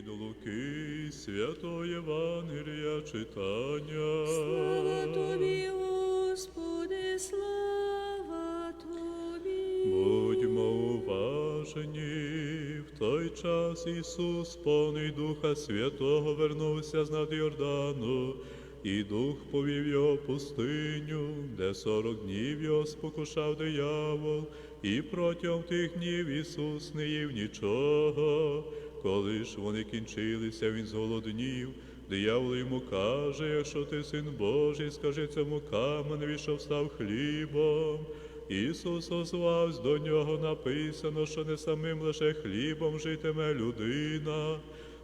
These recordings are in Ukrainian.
Від Луки Святого Євангелія читання. Слава тобі, Господи, слава тобі. Будьмо уважені. В той час Ісус, повний Духа Святого, вернувся з над Йордану, і Дух повів його в пустиню, де сорок днів його спокушав диявол, і протягом тих днів Ісус не їв нічого. Коли ж вони кінчилися, він зголоднів. Диявол йому каже, якщо ти син Божий, скажи цьому каменеві, що встав хлібом. Ісус озвався до нього, написано, що не самим лише хлібом житиме людина.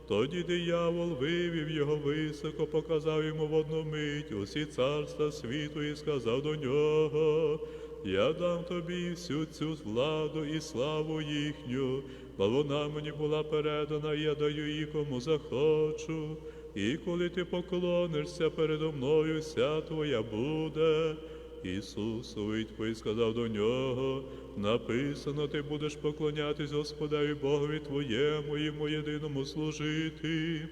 Тоді диявол вивів його високо, показав йому в одну мить усі царства світу і сказав до нього. Я дам тобі всю цю владу і славу їхню, бо вона мені була передана, я даю її кому захочу. І коли ти поклонишся передо мною, вся твоя буде. Ісус у відповідь сказав до нього, написано, ти будеш поклонятись Господеві Богові твоєму, йому єдиному служити.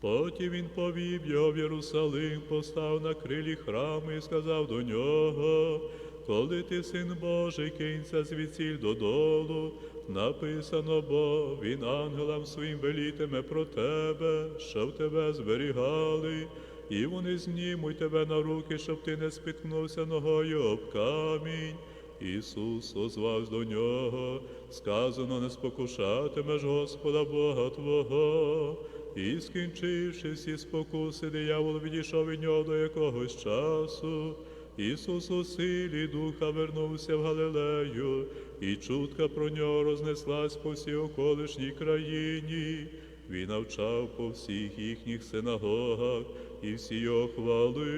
Потім він повів його в Єрусалим, постав на крилі храму і сказав до нього, коли ти син Божий, кинься звідсіль додолу, написано, бо він ангелам своїм велітиме про тебе, щоб тебе зберігали, і вони знімуть тебе на руки, щоб ти не спіткнувся ногою об камінь. Ісус озвався до нього, сказано, не спокушатимеш Господа Бога Твого. І скінчивши всі спокуси, диявол відійшов від нього до якогось часу. Ісус у силі духа вернувся в Галилею, і чутка про нього рознеслась по всій околишній країні. Він навчав по всіх їхніх синагогах, і всі його хвалили.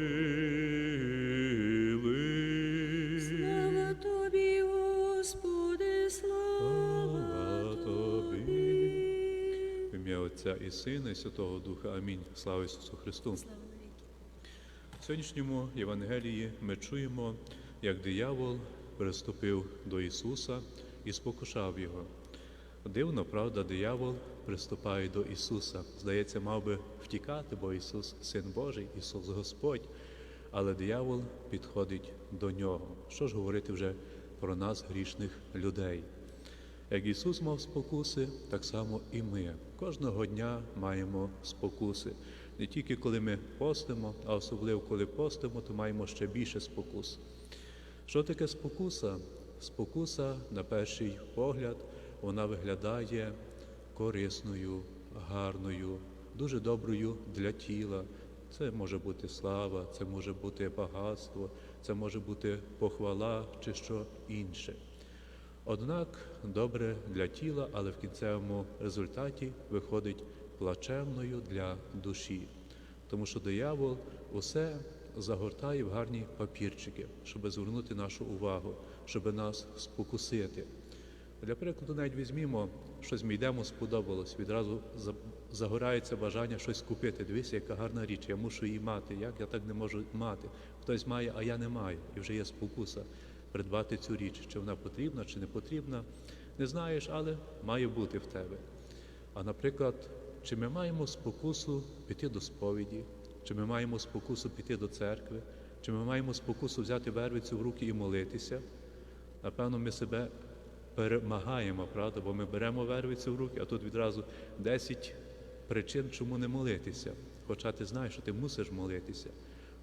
Отця і Сина, і Святого Духа. Амінь. Слава Ісусу Христу. В сьогоднішньому Євангелії ми чуємо, як диявол приступив до Ісуса і спокушав Його. Дивно, правда, диявол приступає до Ісуса. Здається, мав би втікати, бо Ісус Син Божий, Ісус Господь. Але диявол підходить до нього. Що ж говорити вже про нас, грішних людей? Як Ісус мав спокуси, так само і ми. Кожного дня маємо спокуси. Не тільки коли ми постимо, а особливо коли постимо, то маємо ще більше спокус. Що таке спокуса? Спокуса, на перший погляд, вона виглядає корисною, гарною, дуже доброю для тіла. Це може бути слава, це може бути багатство, це може бути похвала чи що інше. Однак добре для тіла, але в кінцевому результаті виходить плачевною для душі, тому що диявол усе загортає в гарні папірчики, щоб звернути нашу увагу, щоб нас спокусити. Для прикладу, навіть візьмімо, щось ми йдемо, сподобалось, відразу загорається бажання щось купити. Дивися, яка гарна річ, я мушу її мати. Як я так не можу мати? Хтось має, а я не маю. І вже є спокуса придбати цю річ, чи вона потрібна, чи не потрібна. Не знаєш, але має бути в тебе. А наприклад, чи ми маємо спокусу піти до сповіді, чи ми маємо спокусу піти до церкви, чи ми маємо спокусу взяти вервицю в руки і молитися? Напевно, ми себе перемагаємо, правда, бо ми беремо вервицю в руки, а тут відразу 10 причин, чому не молитися. Хоча ти знаєш, що ти мусиш молитися.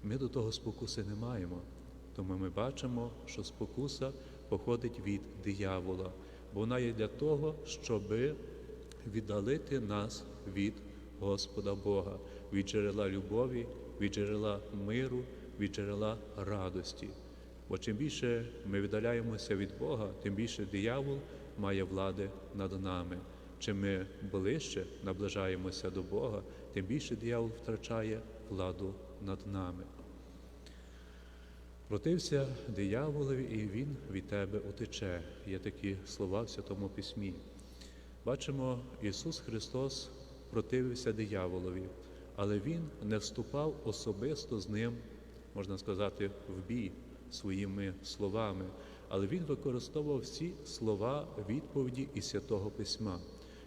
Ми до того спокуси не маємо. Тому ми бачимо, що спокуса походить від диявола, бо вона є для того, щоби віддалити нас від Господа Бога, від джерела любові, від джерела миру, від джерела радості. Бо чим більше ми віддаляємося від Бога, тим більше диявол має влади над нами. Чим ми ближче наближаємося до Бога, тим більше диявол втрачає владу над нами. Протився дияволові, і він від тебе утече. Є такі слова в Святому Письмі. Бачимо, Ісус Христос противився дияволові, але Він не вступав особисто з ним, можна сказати, в бій своїми словами, але Він використовував всі слова відповіді із Святого Письма.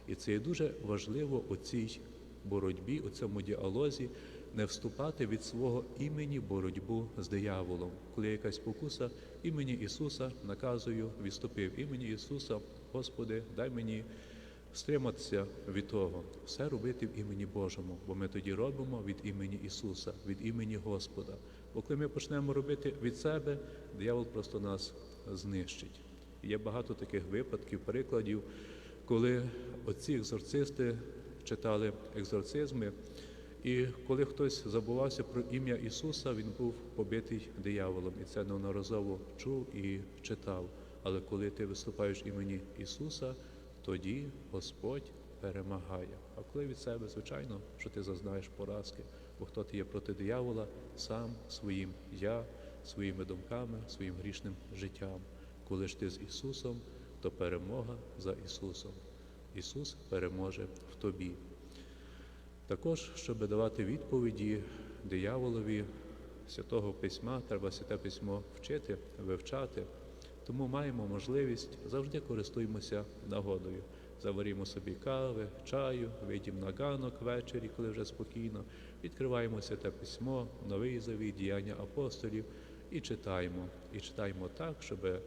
І це є дуже важливо у цій боротьбі, у цьому діалозі, не вступати від свого імені боротьбу з дияволом. Коли якась покуса, імені Ісуса наказую, відступив імені Ісуса, Господи, дай мені стриматися від того, все робити в імені Божому, бо ми тоді робимо від імені Ісуса, від імені Господа. Бо коли ми почнемо робити від себе, диявол просто нас знищить. Є багато таких випадків, прикладів, коли оці екзорцисти читали екзорцизми, і коли хтось забувався про ім'я Ісуса, він був побитий дияволом, і це неодноразово чув і читав. Але коли ти виступаєш імені Ісуса, тоді Господь перемагає. А коли від себе, звичайно, що ти зазнаєш поразки, бо хто ти є проти диявола, сам своїм я, своїми думками, своїм грішним життям. Коли ж ти з Ісусом, то перемога за Ісусом. Ісус переможе в тобі. Також, щоб давати відповіді дияволові святого письма, треба святе письмо вчити, вивчати. Тому маємо можливість, завжди користуємося нагодою. Заварімо собі кави, чаю, вийдемо на ганок ввечері, коли вже спокійно, відкриваємо святе письмо, новий завіт, діяння апостолів і читаємо. І читаємо так, щоб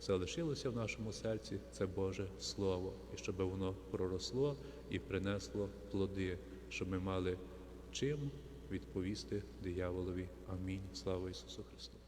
залишилося в нашому серці це Боже Слово, і щоб воно проросло і принесло плоди, щоб ми мали чим відповісти дияволові. Амінь. Слава Ісусу Христу.